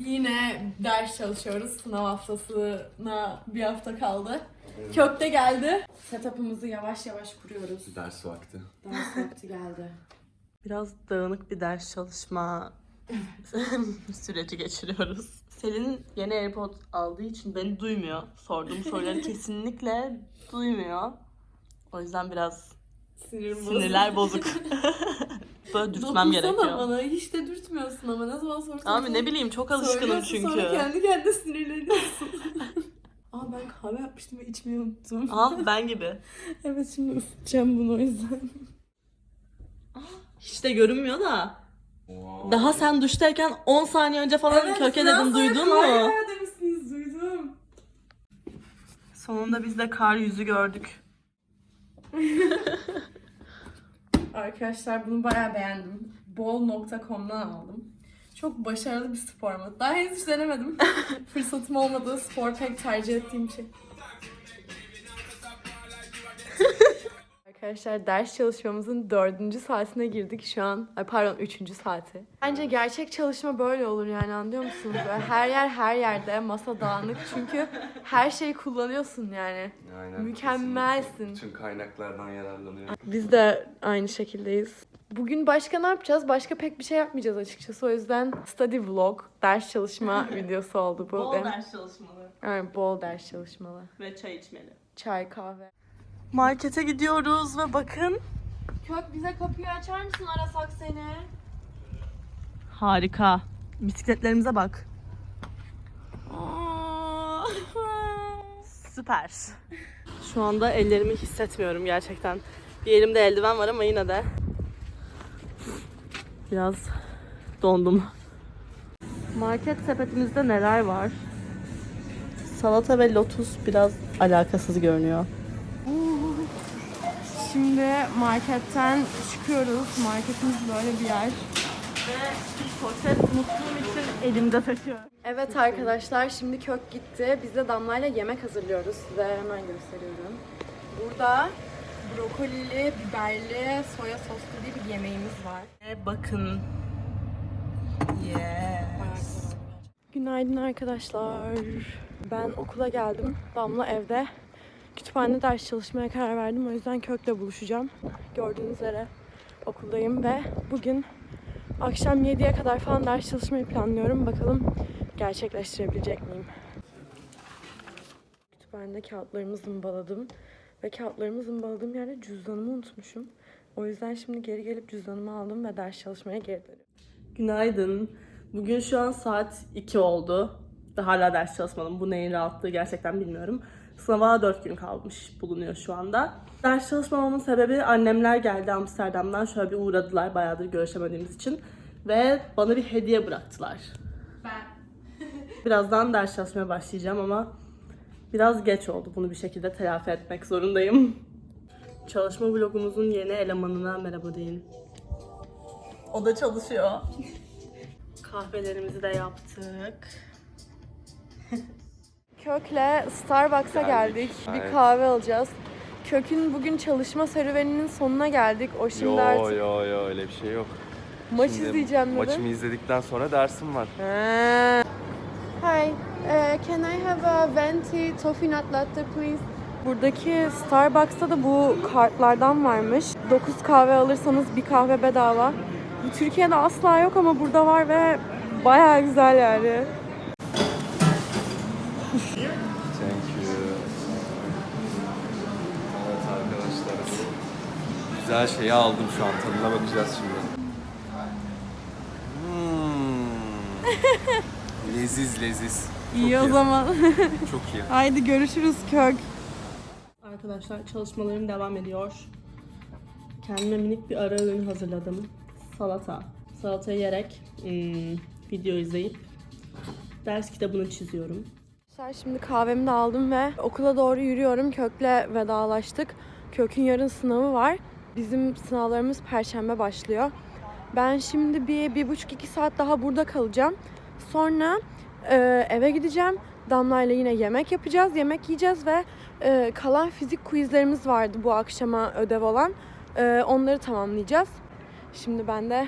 Yine ders çalışıyoruz. Sınav haftasına bir hafta kaldı. Kökte geldi. Setup'ımızı yavaş yavaş kuruyoruz. Ders vakti. Ders vakti geldi. Biraz dağınık bir ders çalışma süreci geçiriyoruz. Selin yeni AirPod aldığı için beni duymuyor. Sorduğum soruları kesinlikle duymuyor. O yüzden biraz Sinirim sinirler bozuk. Böyle dürtmem Dokunsana gerekiyor. bana. Hiç de dürtmüyorsun ama ne zaman sorsan Abi ne bileyim çok alışkınım söylüyorsun, çünkü. Sonra kendi kendine sinirleniyorsun. Aa ben kahve yapmıştım ve içmeyi unuttum. Aha ben gibi. Evet şimdi ısıtacağım bunu o yüzden. Hiç de görünmüyor da. Daha sen duştayken 10 saniye önce falan köke dedim duydun kahve mu? demişsiniz duydum. Sonunda biz de kar yüzü gördük. Arkadaşlar bunu bayağı beğendim. Bol.com'dan aldım. Çok başarılı bir spor mu? Daha henüz hiç denemedim. Fırsatım olmadığı spor pek tercih ettiğim şey. Arkadaşlar ders çalışmamızın dördüncü saatine girdik şu an. Ay pardon üçüncü saati. Bence gerçek çalışma böyle olur yani anlıyor musunuz? Böyle her yer her yerde masa dağınık çünkü her şeyi kullanıyorsun yani. Aynen, Mükemmelsin. kesinlikle. Bütün kaynaklardan yararlanıyor. Biz de aynı şekildeyiz. Bugün başka ne yapacağız? Başka pek bir şey yapmayacağız açıkçası. O yüzden study vlog, ders çalışma videosu oldu bu. Bol ders çalışmalı Evet, bol ders çalışmalı. ve çay içmeli. Çay, kahve. Markete gidiyoruz ve bakın. Kök bize kapıyı açar mısın arasak seni? Harika. Bisikletlerimize bak. Süper. Şu anda ellerimi hissetmiyorum gerçekten. Bir elimde eldiven var ama yine de biraz dondum. Market sepetimizde neler var? Salata ve lotus biraz alakasız görünüyor. Şimdi marketten çıkıyoruz. Marketimiz böyle bir yer. Ve poşet unuttuğum için elimde taşıyorum. Evet arkadaşlar şimdi kök gitti. Biz de Damla'yla yemek hazırlıyoruz. Size hemen gösteriyorum. Burada brokolili, biberli, soya soslu bir yemeğimiz var. Ve bakın. Yes. Günaydın arkadaşlar. Ben okula geldim. Damla evde. Kütüphanede ders çalışmaya karar verdim. O yüzden Kök'le buluşacağım. Gördüğünüz üzere okuldayım ve bugün akşam 7'ye kadar falan ders çalışmayı planlıyorum. Bakalım gerçekleştirebilecek miyim? Kütüphanede kağıtlarımı zımbaladım. Ve kağıtlarımı zımbaladığım yerde cüzdanımı unutmuşum. O yüzden şimdi geri gelip cüzdanımı aldım ve ders çalışmaya geri dönüyorum. Günaydın. Bugün şu an saat 2 oldu. Ve hala ders çalışmadım. Bu neyin rahatlığı gerçekten bilmiyorum. Sınava 4 gün kalmış bulunuyor şu anda. Ders çalışmamamın sebebi annemler geldi Amsterdam'dan. Şöyle bir uğradılar bayağıdır görüşemediğimiz için. Ve bana bir hediye bıraktılar. Ben. Birazdan ders çalışmaya başlayacağım ama biraz geç oldu. Bunu bir şekilde telafi etmek zorundayım. Çalışma vlogumuzun yeni elemanına merhaba deyin. O da çalışıyor. Kahvelerimizi de yaptık. Kök'le Starbucks'a geldik. Geldik, Bir kahve alacağız. Kök'ün bugün çalışma serüveninin sonuna geldik. O şimdi Yo artık yo yo öyle bir şey yok. maç Şimdi izleyeceğim dedi. Maçımı izledikten sonra dersim var. Ha. Hi, uh, can I have a venti toffee nut latte please? Buradaki Starbucks'ta da bu kartlardan varmış. 9 kahve alırsanız bir kahve bedava. Bu Türkiye'de asla yok ama burada var ve bayağı güzel yani. Güzel şeyi aldım şu an. Tadına bakacağız şimdi. Hmm. leziz leziz. Çok İyi o zaman. Çok iyi. Haydi görüşürüz kök. Arkadaşlar çalışmalarım devam ediyor. Kendime minik bir ara öğün hazırladım. Salata. Salatayı yerek hmm, video izleyip ders kitabını çiziyorum. Arkadaşlar şimdi kahvemi de aldım ve okula doğru yürüyorum. Kök'le vedalaştık. Kök'ün yarın sınavı var. Bizim sınavlarımız perşembe başlıyor. Ben şimdi bir, bir buçuk iki saat daha burada kalacağım. Sonra e, eve gideceğim. Damla'yla yine yemek yapacağız. Yemek yiyeceğiz ve e, kalan fizik quizlerimiz vardı bu akşama ödev olan. E, onları tamamlayacağız. Şimdi ben de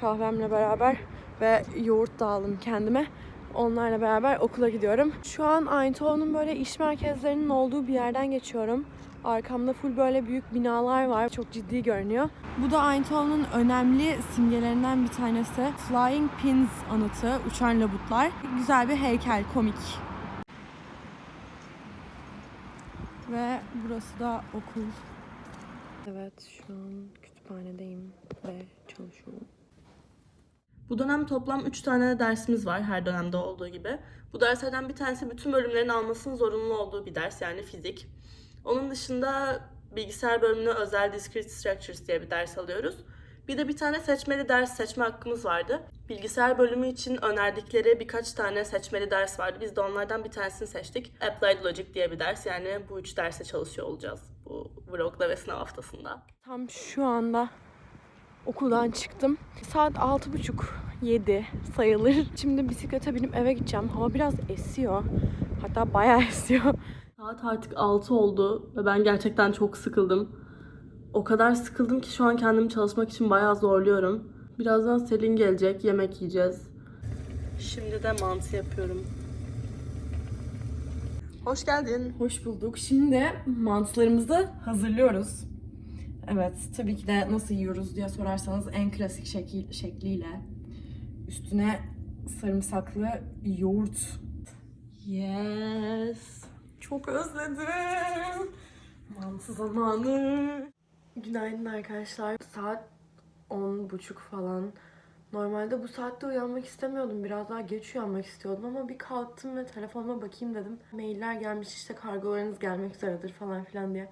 kahvemle beraber ve yoğurt da aldım kendime. Onlarla beraber okula gidiyorum. Şu an Eindhoven'un böyle iş merkezlerinin olduğu bir yerden geçiyorum. Arkamda full böyle büyük binalar var. Çok ciddi görünüyor. Bu da Eindhoven'un önemli simgelerinden bir tanesi. Flying Pins anıtı, uçan labutlar. Güzel bir heykel, komik. Ve burası da okul. Evet, şu an kütüphanedeyim ve çalışıyorum. Bu dönem toplam 3 tane dersimiz var her dönemde olduğu gibi. Bu derslerden bir tanesi bütün bölümlerin almasının zorunlu olduğu bir ders yani fizik. Onun dışında bilgisayar bölümüne özel Discrete Structures diye bir ders alıyoruz. Bir de bir tane seçmeli ders seçme hakkımız vardı. Bilgisayar bölümü için önerdikleri birkaç tane seçmeli ders vardı. Biz de onlardan bir tanesini seçtik. Applied Logic diye bir ders. Yani bu üç derse çalışıyor olacağız bu vlogda ve sınav haftasında. Tam şu anda okuldan çıktım. Saat altı buçuk, yedi sayılır. Şimdi bisiklete binip eve gideceğim. Hava biraz esiyor. Hatta bayağı esiyor. Saat artık 6 oldu ve ben gerçekten çok sıkıldım. O kadar sıkıldım ki şu an kendimi çalışmak için bayağı zorluyorum. Birazdan Selin gelecek, yemek yiyeceğiz. Şimdi de mantı yapıyorum. Hoş geldin. Hoş bulduk. Şimdi mantılarımızı hazırlıyoruz. Evet, tabii ki de nasıl yiyoruz diye sorarsanız en klasik şekil, şekliyle. Üstüne sarımsaklı yoğurt. Yes. Çok özledim. Mantı zamanı. Günaydın arkadaşlar. Saat on buçuk falan. Normalde bu saatte uyanmak istemiyordum. Biraz daha geç uyanmak istiyordum ama bir kalktım ve telefonuma bakayım dedim. Mailler gelmiş işte kargolarınız gelmek üzeredir falan filan diye.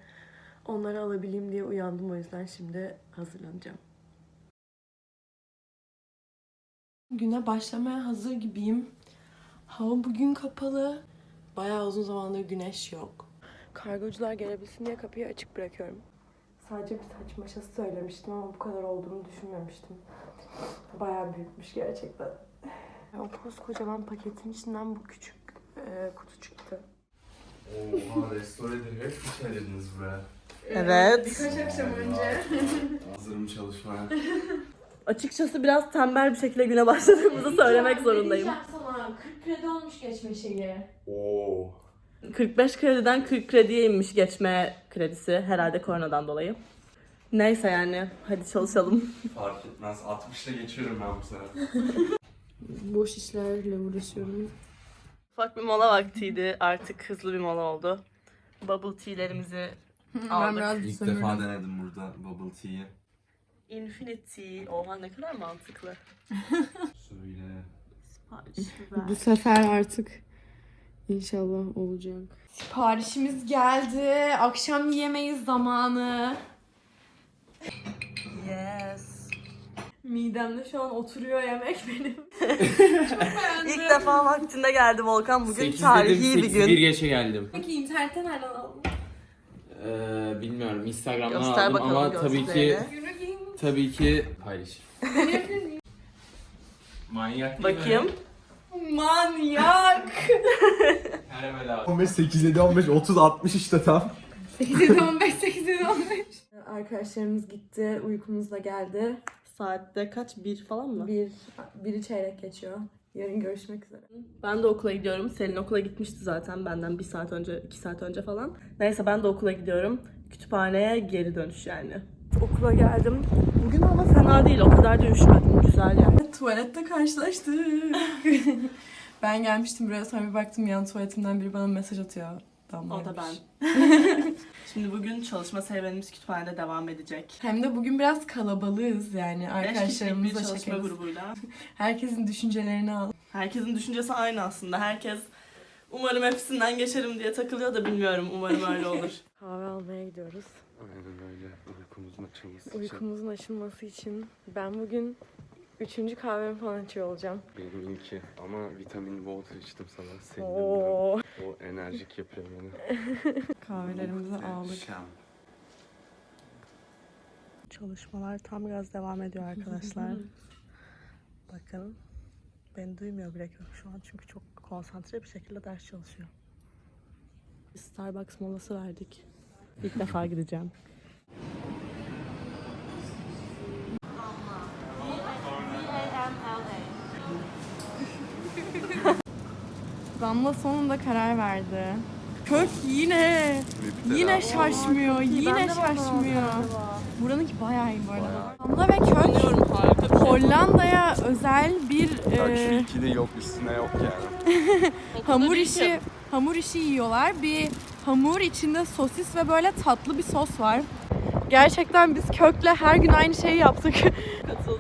Onları alabileyim diye uyandım o yüzden şimdi hazırlanacağım. Güne başlamaya hazır gibiyim. Hava bugün kapalı. Bayağı uzun zamandır güneş yok. Kargocular gelebilsin diye kapıyı açık bırakıyorum. Sadece bir saç maşası söylemiştim ama bu kadar olduğunu düşünmemiştim. Bayağı büyükmüş gerçekten. O koskocaman paketin içinden bu küçük e, kutu çıktı. Oha restore edilmek mi çevirdiniz buraya? Evet. Birkaç akşam önce. Hazırım çalışmaya. Açıkçası biraz tembel bir şekilde güne başladığımızı söylemek zorundayım. Sana 40 kredi olmuş geçme şeyi. Oo. 45 krediden 40 krediye inmiş geçme kredisi herhalde koronadan dolayı. Neyse yani hadi çalışalım. Fark etmez. 60'la geçiyorum ben bu sefer. Boş işlerle uğraşıyorum. Ufak bir mola vaktiydi. Artık hızlı bir mola oldu. Bubble tea'lerimizi aldık. İlk defa denedim burada bubble tea'yi. Infinity. Oha ne kadar mantıklı. Söyle. Bu sefer artık inşallah olacak. Siparişimiz geldi. Akşam yemeği zamanı. Yes. Midemde şu an oturuyor yemek benim. İlk defa vaktinde geldi Volkan. Bugün 8 tarihi dedim, bir 8 bir gün. geçe geldim. Peki internetten nereden aldın? Ee, bilmiyorum Instagram'dan Göster aldım bakalım ama tabii ki gözlerini. tabii ki paylaş. Manyak değil mi? Bakayım. Manyak. Her bedava. 15, 8, 7, 15, 30, 60 işte tam. 8'de 15, 8'de 15. Arkadaşlarımız gitti. Uykumuz da geldi. Saatte kaç? Bir falan mı? Bir, biri çeyrek geçiyor. Yarın görüşmek üzere. Ben de okula gidiyorum. Selin okula gitmişti zaten benden bir saat önce, iki saat önce falan. Neyse ben de okula gidiyorum. Kütüphaneye geri dönüş yani. Okula geldim. Bugün hava fena değil. O kadar da üşümedim. Güzel yani. Tuvalette karşılaştık. ben gelmiştim buraya sonra bir baktım yan tuvaletimden biri bana mesaj atıyor. O da ben. Şimdi bugün çalışma serüvenimiz kütüphanede devam edecek. Hem de bugün biraz kalabalığız yani arkadaşlarımızla çalışma çekeriz. grubuyla. Herkesin düşüncelerini al. Herkesin düşüncesi aynı aslında. Herkes umarım hepsinden geçerim diye takılıyor da bilmiyorum. Umarım öyle olur. Kahve almaya gidiyoruz. Aynen öyle. Uykumuzun açılması için. Uykumuzun açılması için ben bugün üçüncü kahvemi falan içiyor olacağım. Benim ilki ama vitamin water içtim sabah. Senin Oo. O enerjik yapıyor beni. Kahvelerimizi aldık. Çalışmalar tam gaz devam ediyor arkadaşlar. Bakın. Beni duymuyor bile Kök şu an çünkü çok konsantre bir şekilde ders çalışıyor. Starbucks molası verdik. İlk defa gideceğim. Damla sonunda karar verdi. Kök yine. Yine şaşmıyor. Yine şaşmıyor. Buranınki bayağı iyi bu arada. Damla ve kök harika Hollanda'ya özel bir Bak şu e, ikili yok üstüne yok yani. hamur işi hamur işi yiyorlar. Bir hamur içinde sosis ve böyle tatlı bir sos var. Gerçekten biz kökle her gün aynı şeyi yaptık.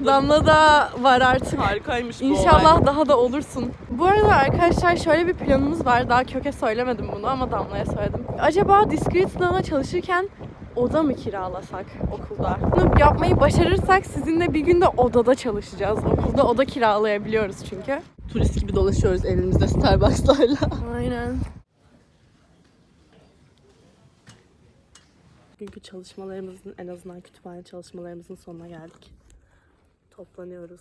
Damla da var artık. Harikaymış bu İnşallah olay. daha da olursun. Bu arada arkadaşlar şöyle bir planımız var. Daha köke söylemedim bunu ama Damla'ya söyledim. Acaba discrete sınavına çalışırken oda mı kiralasak okulda? Bunu yapmayı başarırsak sizinle bir günde odada çalışacağız. Okulda oda kiralayabiliyoruz çünkü. Turist gibi dolaşıyoruz elimizde Starbucks'larla. Aynen. Bugünkü çalışmalarımızın en azından kütüphane çalışmalarımızın sonuna geldik. Toplanıyoruz.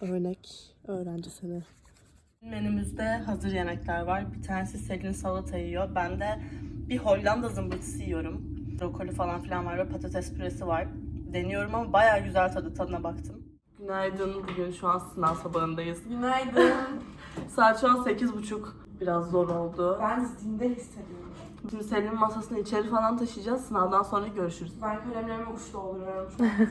Örnek öğrenci seni. Menümüzde hazır yemekler var. Bir tanesi Selin salata yiyor. Ben de bir Hollanda zımbırtısı yiyorum. Brokoli falan filan var ve patates püresi var. Deniyorum ama bayağı güzel tadı tadına baktım. Günaydın. Bugün şu an sınav sabahındayız. Günaydın. Saat şu an 8.30. Biraz zor oldu. ben zinde hissediyorum. Şimdi Selin'in masasını içeri falan taşıyacağız. Sınavdan sonra görüşürüz. Ben kalemlerimi uç dolduruyorum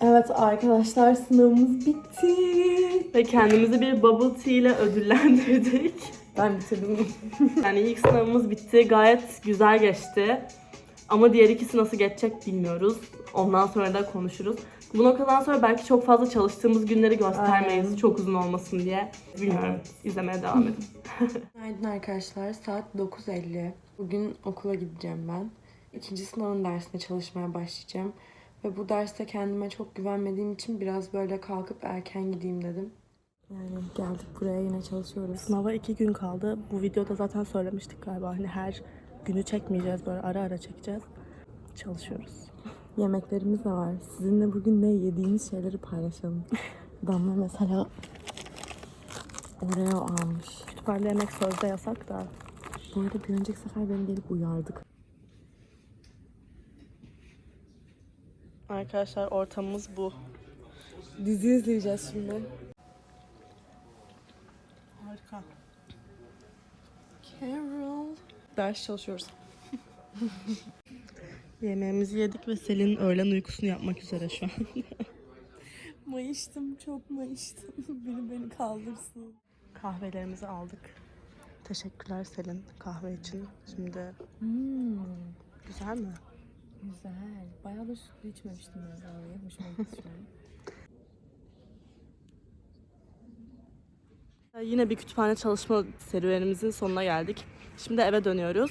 Evet arkadaşlar sınavımız bitti. Ve kendimizi bir bubble tea ile ödüllendirdik. Ben bitirdim. Yani ilk sınavımız bitti. Gayet güzel geçti. Ama diğer ikisi nasıl geçecek bilmiyoruz. Ondan sonra da konuşuruz. Bu noktadan sonra belki çok fazla çalıştığımız günleri göstermeyiz. Aynen. Çok uzun olmasın diye. Bilmiyorum. İzlemeye devam edin. Günaydın arkadaşlar. Saat 9.50. Bugün okula gideceğim ben. İkinci sınavın dersine çalışmaya başlayacağım. Ve bu derste kendime çok güvenmediğim için biraz böyle kalkıp erken gideyim dedim. Yani geldik buraya yine çalışıyoruz. Sınava iki gün kaldı. Bu videoda zaten söylemiştik galiba. Hani her günü çekmeyeceğiz. Böyle ara ara çekeceğiz. Çalışıyoruz. Yemeklerimiz de var. Sizinle bugün ne yediğimiz şeyleri paylaşalım. Damla mesela Oreo almış. Kütüphanede yemek sözde yasak da. Bu arada bir önceki sefer beni gelip uyardık. Arkadaşlar ortamımız bu. Dizi izleyeceğiz şimdi. Harika. Carol. Ders çalışıyoruz. Yemeğimizi yedik ve Selin öğlen uykusunu yapmak üzere şu an. Mayıştım, çok mayıştım. Biri beni kaldırsın. Kahvelerimizi aldık. Teşekkürler Selin kahve için. Şimdi Hmm, güzel mi? güzel. Bayağı da sütlü içmemiştim ben kahveyi. Hoşuma gitti şu an. Yine bir kütüphane çalışma serüvenimizin sonuna geldik. Şimdi eve dönüyoruz.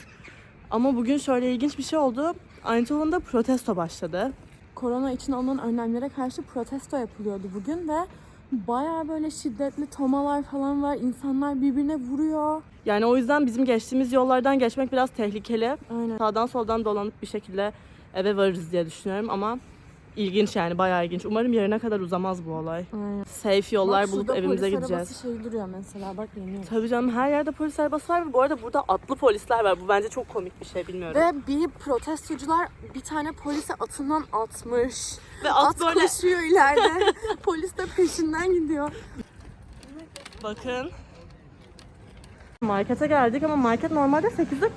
Ama bugün şöyle ilginç bir şey oldu. Eindhoven'da protesto başladı. Korona için alınan önlemlere karşı protesto yapılıyordu bugün ve bayağı böyle şiddetli tomalar falan var. İnsanlar birbirine vuruyor. Yani o yüzden bizim geçtiğimiz yollardan geçmek biraz tehlikeli. Aynen. Sağdan soldan dolanıp bir şekilde eve varırız diye düşünüyorum ama ilginç yani bayağı ilginç. Umarım yarına kadar uzamaz bu olay. Aynen. Safe yollar Bak bulup evimize polis gideceğiz. arabası şey duruyor mesela bak yeniyor. Tabii canım her yerde polis arabası var ve bu arada burada atlı polisler var. Bu bence çok komik bir şey bilmiyorum. Ve bir protestocular bir tane polise atından atmış. Ve At koşuyor ileride. Polis de peşinden gidiyor. Bakın. Markete geldik ama market normalde 8'de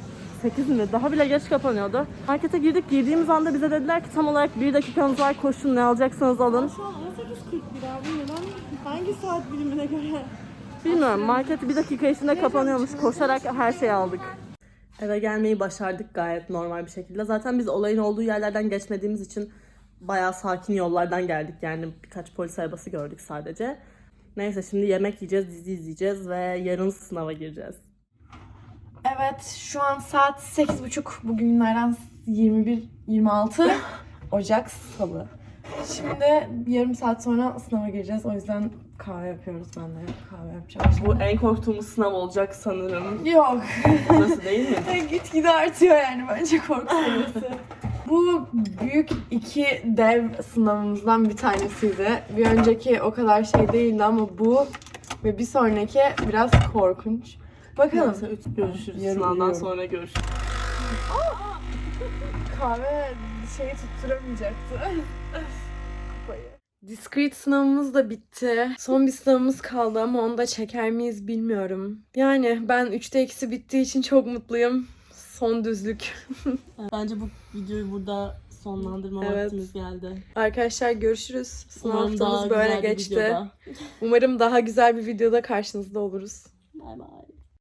8 mi? Daha bile geç kapanıyordu. Markete girdik. Girdiğimiz anda bize dediler ki tam olarak bir dakikanız var koşun ne alacaksanız alın. Şu an 18.41 abi. Neden? Hangi saat dilimine göre? Bilmiyorum market bir dakika içinde kapanıyormuş. Koşarak her şeyi aldık. Eve gelmeyi başardık gayet normal bir şekilde. Zaten biz olayın olduğu yerlerden geçmediğimiz için bayağı sakin yollardan geldik. Yani birkaç polis arabası gördük sadece. Neyse şimdi yemek yiyeceğiz, dizi izleyeceğiz ve yarın sınava gireceğiz. Evet şu an saat 8.30. Bugün günlerden 21-26 Ocak Salı. Şimdi yarım saat sonra sınava gireceğiz. O yüzden kahve yapıyoruz ben de. Kahve yapacağım. Bu en korktuğumuz sınav olacak sanırım. Yok. Burası değil mi? Gitgide artıyor yani bence korku seviyesi. Bu büyük iki dev sınavımızdan bir tanesiydi. Bir önceki o kadar şey değildi ama bu ve bir sonraki biraz korkunç. Bakalım. Neyse, üç görüşürüz. Yarın Sınavdan uyuyorum. sonra görüşürüz. Kahve şeyi tutturamayacaktı. Kupayı. Discrete sınavımız da bitti. Son bir sınavımız kaldı ama onu da çeker miyiz bilmiyorum. Yani ben 3'te eksi bittiği için çok mutluyum. Son düzlük. Bence bu videoyu burada sonlandırma Evet. vaktimiz geldi. Arkadaşlar görüşürüz. Sınav Umarım haftamız böyle geçti. Umarım daha güzel bir videoda karşınızda oluruz. Bay bay.